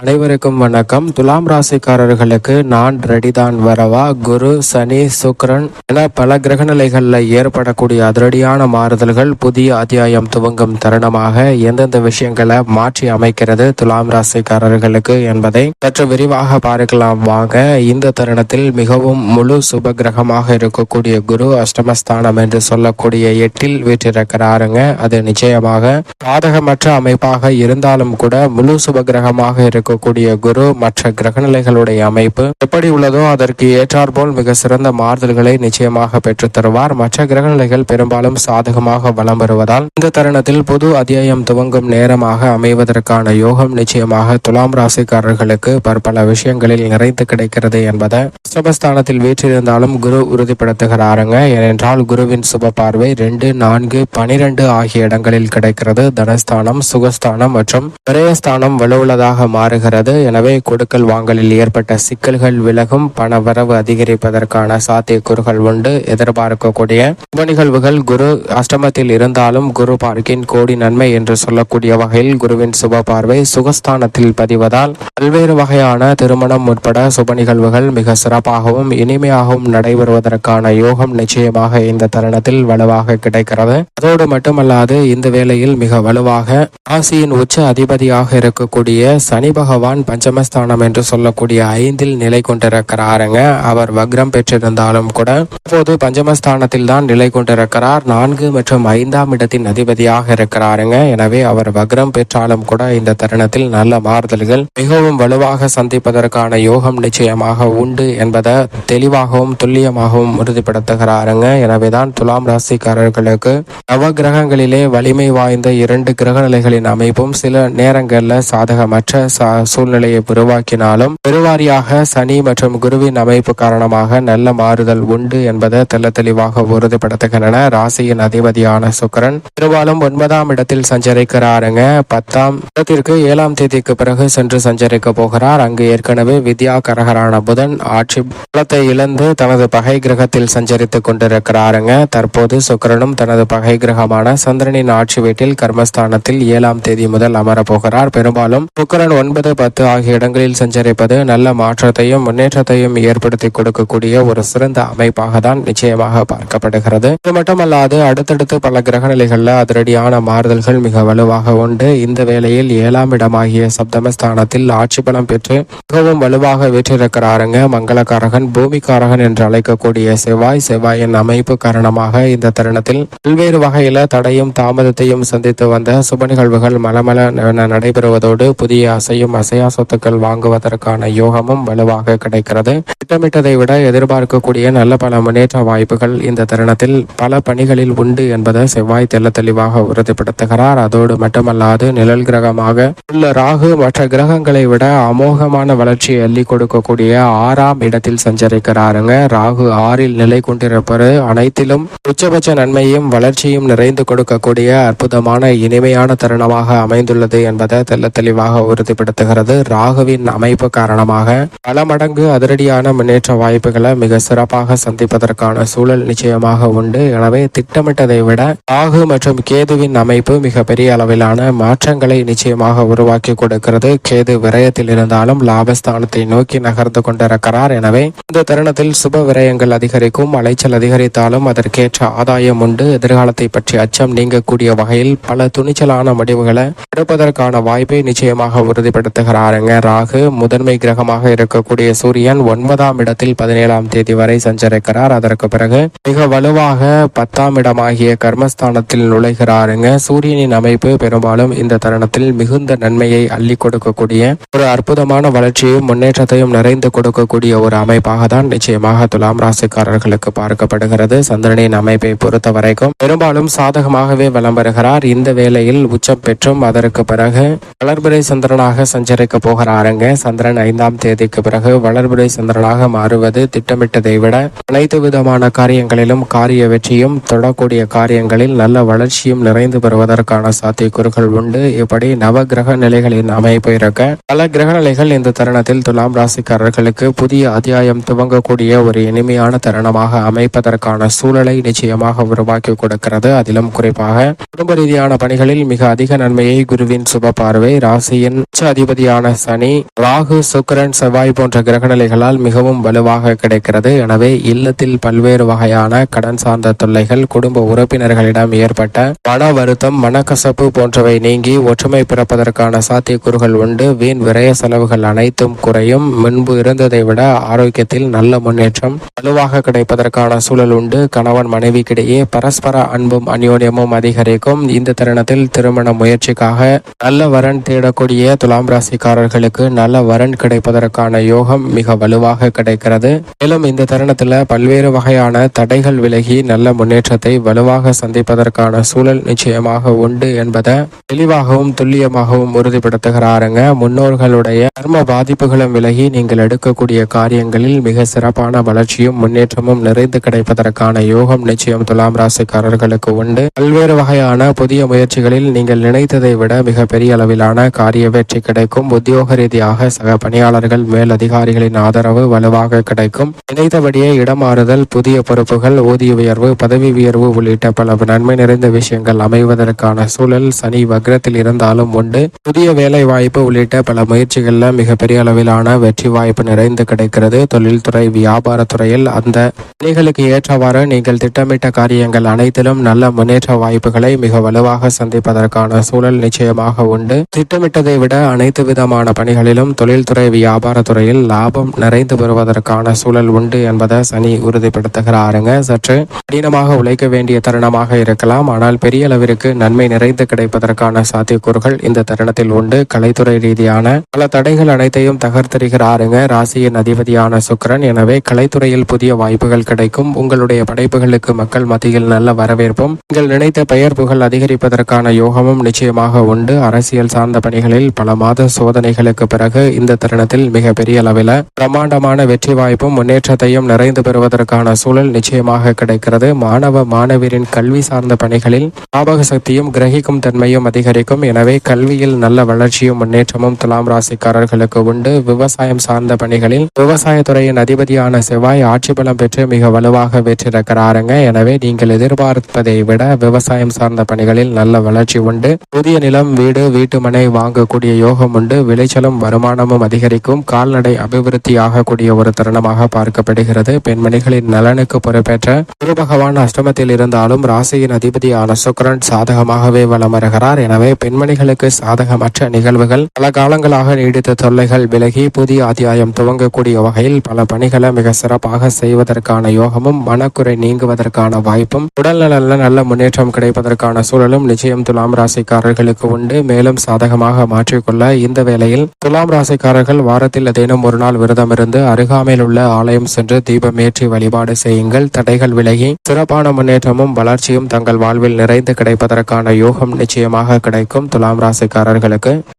அனைவருக்கும் வணக்கம். துலாம் ராசிக்காரர்களுக்கு நான் ரெடிதான் வரவா? குரு சனி சுக்கிரன் என பல கிரகநிலைகளில் ஏற்படக்கூடிய அதிரடியான மாறுதல்கள் புதிய அத்தியாயம் துவங்கும் தருணமாக எந்தெந்த விஷயங்களை மாற்றி அமைக்கிறது துலாம் ராசிக்காரர்களுக்கு என்பதை சற்று விரிவாக பார்க்கலாம். வாங்க இந்த தருணத்தில் மிகவும் முழு சுப கிரகமாக இருக்கக்கூடிய குரு அஷ்டமஸ்தானம் என்று சொல்லக்கூடிய எட்டில் வீற்றிருக்கிறாருங்க. அது நிச்சயமாக பாதகமற்ற அமைப்பாக இருந்தாலும் கூட முழு சுப கிரகமாக இருக்கக்கூடிய குரு மற்ற கிரகநிலைகளுடைய அமைப்பு எப்படி உள்ளதோ அதற்கு ஏற்றாற்போல் மிக சிறந்த மாறுதல்களை நிச்சயமாக பெற்றுத் தருவார். மற்ற கிரகநிலைகள் பெரும்பாலும் சாதகமாக வளம் வருவதால் இந்த தருணத்தில் புது அத்தியாயம் துவங்கும் நேரமாக அமைவதற்கான யோகம் நிச்சயமாக துலாம் ராசிக்காரர்களுக்கு பற்பல விஷயங்களில் நிறைந்து கிடைக்கிறது என்பதை அஷ்டமஸ்தானத்தில் வீற்றிருந்தாலும் குரு உறுதிப்படுத்துகிறாருங்க. ஏனென்றால் குருவின் சுப பார்வை ரெண்டு நான்கு பனிரெண்டு ஆகிய இடங்களில் கிடைக்கிறது. தனஸ்தானம் சுகஸ்தானம் மற்றும் விரயஸ்தானம் வலுவுள்ளதாக மாறி வருகிறது. எனவே கொடுக்கல் வாங்கலில் ஏற்பட்ட சிக்கல்கள் விலகும் பண வரவு அதிகரிப்பதற்கான சாத்தியக்கூறுகள் உண்டு. எதிர்பார்க்கக்கூடிய உப நிகழ்வுகள் குரு அஷ்டமத்தில் இருந்தாலும் குரு பார்க்கின் கோடி நன்மை என்று சொல்லக்கூடிய வகையில் குருவின் சுப பார்வை சுகஸ்தானத்தில் பதிவதால் பல்வேறு வகையான திருமணம் உட்பட சுப நிகழ்வுகள் மிக சிறப்பாகவும் இனிமையாகவும் நடைபெறுவதற்கான யோகம் நிச்சயமாக இந்த தருணத்தில் வலுவாக கிடைக்கிறது. அதோடு மட்டுமல்லாது இந்த வேளையில் மிக வலுவாக ராசியின் உச்ச அதிபதியாக இருக்கக்கூடிய சனி பகவான் பஞ்சமஸ்தானம் என்று சொல்லக்கூடிய ஐந்தில் நிலை கொண்டிருக்கிறாருங்க. அவர் வக்ரம் பெற்றிருந்தாலும் கூட இப்போது பஞ்சமஸ்தானத்தில் தான் நிலை கொண்டிருக்கிறார். நான்கு மற்றும் ஐந்தாம் இடத்தின் அதிபதியாக இருக்கிறாருங்க. எனவே அவர் வக்ரம் பெற்றாலும் கூட இந்த தருணத்தில் நல்ல மாறுதல்கள் மிகவும் வலுவாக சந்திப்பதற்கான யோகம் நிச்சயமாக உண்டு என்பதை தெளிவாகவும் துல்லியமாகவும் உறுதிப்படுத்துகிறாருங்க. எனவேதான் துலாம் ராசிக்காரர்களுக்கு நவ கிரகங்களிலே வலிமை வாய்ந்த இரண்டு கிரக நிலைகளின் அமைப்பும் சில நேரங்களில் சாதகமற்ற சூழ்நிலையை உருவாக்கினாலும் பெருவாரியாக சனி மற்றும் குருவின் அமைப்பு காரணமாக நல்ல மாறுதல் உண்டு என்பதை தெல்ல தெளிவாக உறுதிப்படுத்துகின்றன. ராசியின் அதிபதியான சுக்கரன் பெரும்பாலும் ஒன்பதாம் இடத்தில் சஞ்சரிக்கிறாருங்க. பத்தாம் இடத்திற்கு ஏழாம் தேதிக்கு பிறகு சென்று சஞ்சரிக்க போகிறார். அங்கு ஏற்கனவே வித்யா கரகரான புதன் ஆட்சி பலத்தை இழந்து தனது பகை கிரகத்தில் சஞ்சரித்துக் கொண்டிருக்கிறாருங்க. தற்போது சுக்கரனும் தனது பகை கிரகமான சந்திரனின் ஆட்சி வீட்டில் கர்மஸ்தானத்தில் ஏழாம் தேதி முதல் அமரப் போகிறார். பெரும்பாலும் சுக்கரன் ஒன்பது பத்து ஆகிய இடங்களில் சஞ்சரிப்பது நல்ல மாற்றத்தையும் முன்னேற்றத்தையும் ஏற்படுத்தி கொடுக்கக்கூடிய ஒரு சிறந்த அமைப்பாக தான் நிச்சயமாக பார்க்கப்படுகிறது. இது மட்டுமல்லாது அடுத்தடுத்து பல கிரகநிலைகளில் அதிரடியான மாறுதல்கள் மிக வலுவாக உண்டு. இந்த வேளையில் ஏழாம் இடமாகிய சப்தமஸ்தானத்தில் ஆட்சி பலம் பெற்று மிகவும் வலுவாக வீற்றிருக்கிறாருங்க. மங்களக்காரகன் பூமிக்காரகன் என்று அழைக்கக்கூடிய செவ்வாய் செவ்வாயின் அமைப்பு காரணமாக இந்த தருணத்தில் பல்வேறு வகையில தடையும் தாமதத்தையும் சந்தித்து வந்த சுப நிகழ்வுகள் மலமல நடைபெறுவதோடு புதிய அசையும் அசையா சொத்துக்கள் வாங்குவதற்கான யோகமும் வலுவாக கிடைக்கிறது. திட்டமிட்டதை விட எதிர்பார்க்கக்கூடிய நல்ல பல முன்னேற்ற வாய்ப்புகள் இந்த தருணத்தில் பல பணிகளில் உண்டு என்பதை செவ்வாய் தெல்ல தெளிவாக உறுதிப்படுத்துகிறார். அதோடு மட்டுமல்லாது நிழல் கிரகமாக உள்ள ராகு மற்ற கிரகங்களை விட அமோகமான வளர்ச்சியை அள்ளி கொடுக்கக்கூடிய ஆறாம் இடத்தில் சஞ்சரிக்கிறாருங்க. ராகு ஆறில் நிலை கொண்டிருப்பது அனைத்திலும் உச்சபட்ச நன்மையும் வளர்ச்சியும் நிறைந்து கொடுக்கக்கூடிய அற்புதமான இனிமையான தருணமாக அமைந்துள்ளது என்பதை தெல்ல தெளிவாக உறுதிப்படுத்துகிறது ராகுவின் அமைப்பு காரணமாக பல மடங்கு அதிரடியான முன்னேற்ற வாய்ப்புகளை மிக சிறப்பாக சந்திப்பதற்கான சூழல் நிச்சயமாக உண்டு. எனவே திட்டமிட்டதை விட ராகு மற்றும் கேதுவின் அமைப்பு மிக பெரிய அளவிலான மாற்றங்களை நிச்சயமாக உருவாக்கி கொடுக்கிறது. கேது விரயத்தில் இருந்தாலும் லாபஸ்தானத்தை நோக்கி நகர்ந்து கொண்டிருக்கிறார். எனவே இந்த தருணத்தில் சுப விரயங்கள் அதிகரிக்கும் அலைச்சல் அதிகரித்தாலும் அதற்கேற்ற ஆதாயம் உண்டு. எதிர்காலத்தை பற்றி அச்சம் நீங்கக்கூடிய வகையில் பல துணிச்சலான முடிவுகளை எடுப்பதற்கான வாய்ப்பை நிச்சயமாக உறுதிப்படுத்துகிறாருங்க ராகு முதன்மை கிரகமாக இருக்கக்கூடிய சூரியன் ஒன்பதாம் இடத்தில் பதினேழாம் தேதி வரை சஞ்சரிக்கிறார். அதற்கு பிறகு மிக வலுவாக பத்தாம் இடமாகிய கர்மஸ்தானத்தில் நுழைகிறாருங்க. சூரியனின் அமைப்பு பெரும்பாலும் இந்த தருணத்தில் மிகுந்த நன்மையை அள்ளி கொடுக்கக்கூடிய ஒரு அற்புதமான வளர்ச்சியும் முன்னேற்றத்தையும் நிறைந்து கொடுக்கக்கூடிய ஒரு அமைப்பாக தான் நிச்சயமாக துலாம் ராசிக்காரர்களுக்கு பார்க்கப்படுகிறது. சந்திரனின் அமைப்பை பொறுத்த வரைக்கும் பெரும்பாலும் சாதகமாகவே வலம் வருகிறார். இந்த வேளையில் உச்சம் பெற்றும் அதற்கு பிறகு வளர்பிறை சந்திரனாக சஞ்சரிக்க போகிறாருங்க சந்திரன் ஐந்தாம் தேதிக்கு பிறகு வளர்புரை சந்திரனாக மாறுவது திட்டமிட்டதை விட அனைத்து விதமான காரியங்களிலும் காரிய வெற்றியும் தொடக்கூடிய காரியங்களில் நல்ல வளர்ச்சியும் நிறைந்து பெறுவதற்கான சாத்தியக்கூறுகள் உண்டு. இப்படி நவ கிரக நிலைகளின் அமைப்பு இருக்க பல கிரக நிலைகள் இந்த தருணத்தில் துலாம் ராசிக்காரர்களுக்கு புதிய அத்தியாயம் துவங்கக்கூடிய ஒரு இனிமையான தருணமாக அமைப்பதற்கான சூழலை நிச்சயமாக உருவாக்கி கொடுக்கிறது. அதிலும் குறிப்பாக குடும்ப ரீதியான பணிகளில் மிக அதிக நன்மையை குருவின் சுப பார்வை ராசியின் அதிபதியான சனி ராகு சுக்கரன் செவ்வாய் போன்ற கிரகநிலைகளால் மிகவும் வலுவாக கிடைக்கிறது. எனவே இல்லத்தில் பல்வேறு வகையான கடன் சார்ந்த தொல்லைகள் குடும்ப உறுப்பினர்களிடம் ஏற்பட்ட மன வருத்தம் மனக்கசப்பு போன்றவை நீங்கி ஒற்றுமை பிறப்பதற்கான சாத்தியக்கூறுகள் உண்டு. வீண் விரய செலவுகள் அனைத்தும் குறையும். முன்பு இருந்ததை விட ஆரோக்கியத்தில் நல்ல முன்னேற்றம் வலுவாக கிடைப்பதற்கான சூழல் உண்டு. கணவன் மனைவிக்கிடையே பரஸ்பர அன்பும் அந்யோன்யமும் அதிகரிக்கும். இந்த தருணத்தில் திருமண முயற்சிக்காக நல்ல வரன் தேடக்கூடிய துலாம் ராசிக்காரர்களுக்கு நல்ல வரன் கிடைப்பதற்கான யோகம் மிக வலுவாக கிடைக்கிறது. மேலும் இந்த தருணத்தில் பல்வேறு வகையான தடைகள் விலகி நல்ல முன்னேற்றத்தை வலுவாக சந்திப்பதற்கான சூழல் நிச்சயமாக உண்டு என்பதை தெளிவாகவும் துல்லியமாகவும் உறுதிப்படுத்துகிறாருங்க. முன்னோர்களுடைய கர்ம பாதிப்புகளும் விலகி நீங்கள் எடுக்கக்கூடிய காரியங்களில் மிக சிறப்பான வளர்ச்சியும் முன்னேற்றமும் நிறைந்து கிடைப்பதற்கான யோகம் நிச்சயம் துலாம் ராசிக்காரர்களுக்கு உண்டு. பல்வேறு வகையான புதிய முயற்சிகளில் நீங்கள் நினைத்ததை விட மிக பெரிய அளவிலான காரிய வெற்றி கிடைக்கும். உத்தியோக ரீதியாக சக பணியாளர்கள் மேல் அதிகாரிகளின் ஆதரவு வலுவாக கிடைக்கும். நினைத்தபடியே இடமாறுதல் புதிய பொறுப்புகள் ஊதிய உயர்வு பதவி உயர்வு உள்ளிட்ட பல நன்மை நிறைந்த விஷயங்கள் அமைவதற்கான சூழல் சனி வக்ரத்தில் இருந்தாலும் உண்டு. புதிய வேலை வாய்ப்பு உள்ளிட்ட பல முயற்சிகள்ல மிகப்பெரிய அளவிலான வெற்றி வாய்ப்பு நிறைந்து கிடைக்கிறது. தொழில்துறை வியாபாரத்துறையில் அந்த பணிகளுக்கு ஏற்றவாறு நீங்கள் திட்டமிட்ட காரியங்கள் அனைத்திலும் நல்ல முன்னேற்ற வாய்ப்புகளை மிக வலுவாக சந்திப்பதற்கான சூழல் நிச்சயமாக உண்டு. திட்டமிட்டதை விட அனைத்து விதமான பணிகளிலும் தொழில்துறை வியாபாரத்துறையில் லாபம் நிறைந்து வருவதற்கான சூழல் உண்டு என்பதை சனி உறுதிப்படுத்துகிறாருங்க. சற்று கடினமாக உழைக்க வேண்டிய தருணமாக இருக்கலாம். ஆனால் பெரிய அளவிற்கு நன்மை நிறைந்து கிடைப்பதற்கான சாத்தியக்கூறுகள் இந்த தருணத்தில் உண்டு. கலைத்துறை ரீதியான பல தடைகள் அனைத்தையும் தகர்த்தெறிகிறாருங்க ராசியின் அதிபதியான சுக்கிரன். எனவே கலைத்துறையில் புதிய வாய்ப்புகள் கிடைக்கும். உங்களுடைய படைப்புகளுக்கு மக்கள் மத்தியில் நல்ல வரவேற்பும் நீங்கள் நினைத்த பெயர் புகழ் அதிகரிப்பதற்கான யோகமும் நிச்சயமாக உண்டு. அரசியல் சார்ந்த பணிகளில் பல மாத சோதனைகளுக்கு பிறகு இந்த தருணத்தில் மிகப்பெரிய அளவில் பிரமாண்டமான வெற்றி வாய்ப்பும் முன்னேற்றத்தையும் நிறைந்து பெறுவதற்கான சூழல் நிச்சயமாக கிடைக்கிறது. மாணவ மாணவியரின் கல்வி சார்ந்த பணிகளில் ஞாபக சக்தியும் கிரகிக்கும் தன்மையும் அதிகரிக்கும். எனவே கல்வியில் நல்ல வளர்ச்சியும் முன்னேற்றமும் துலாம் ராசிக்காரர்களுக்கு உண்டு. விவசாயம் சார்ந்த பணிகளில் விவசாயத்துறையின் அதிபதியான செவ்வாய் ஆட்சி பலம் பெற்று மிக வலுவாக வெற்றிருக்கிறாருங்க எனவே நீங்கள் எதிர்பார்ப்பதை விட விவசாயம் சார்ந்த பணிகளில் நல்ல வளர்ச்சி உண்டு. புதிய நிலம் வீடு வீட்டுமனை வாங்கக்கூடிய யோகம் உண்டு. விளைச்சலும் வருமானமும் அதிகரிக்கும். கால்நடை அபிவிருத்தி ஆகக்கூடிய ஒரு தருணமாக பார்க்கப்படுகிறது. பெண்மணிகளின் நலனுக்கு பொறுப்பேற்ற குரு பகவான் அஷ்டமத்தில் இருந்தாலும் ராசியின் அதிபதியான சுக்கரன் சாதகமாகவே வலம் வருகிறார். எனவே பெண்மணிகளுக்கு சாதகமற்ற நிகழ்வுகள் பல காலங்களாக நீடித்த தொல்லைகள் விலகி புதிய அத்தியாயம் துவங்கக்கூடிய வகையில் பல பணிகளை மிக சிறப்பாக செய்வதற்கான யோகமும் மனக்குறை நீங்குவதற்கான வாய்ப்பும் உடல்நல நல்ல முன்னேற்றம் கிடைப்பதற்கான சூழலும் நிச்சயம் துலாம் ராசிக்காரர்களுக்கு உண்டு. மேலும் சாதகமாக மாற்றிக்கொள்ள இந்த வேளையில் துலாம் ராசிக்காரர்கள் வாரத்தில் ஏதேனும் ஒரு நாள் விரதம் இருந்து அருகாமையில் உள்ள ஆலயம் சென்று தீபமேற்றி வழிபாடு செய்யுங்கள். தடைகள் விலகி சிறப்பான முன்னேற்றமும் வளர்ச்சியும் தங்கள் வாழ்வில் நிறைந்து கிடைப்பதற்கான யோகம் நிச்சயமாக கிடைக்கும். துலாம் ராசிக்காரர்களுக்கு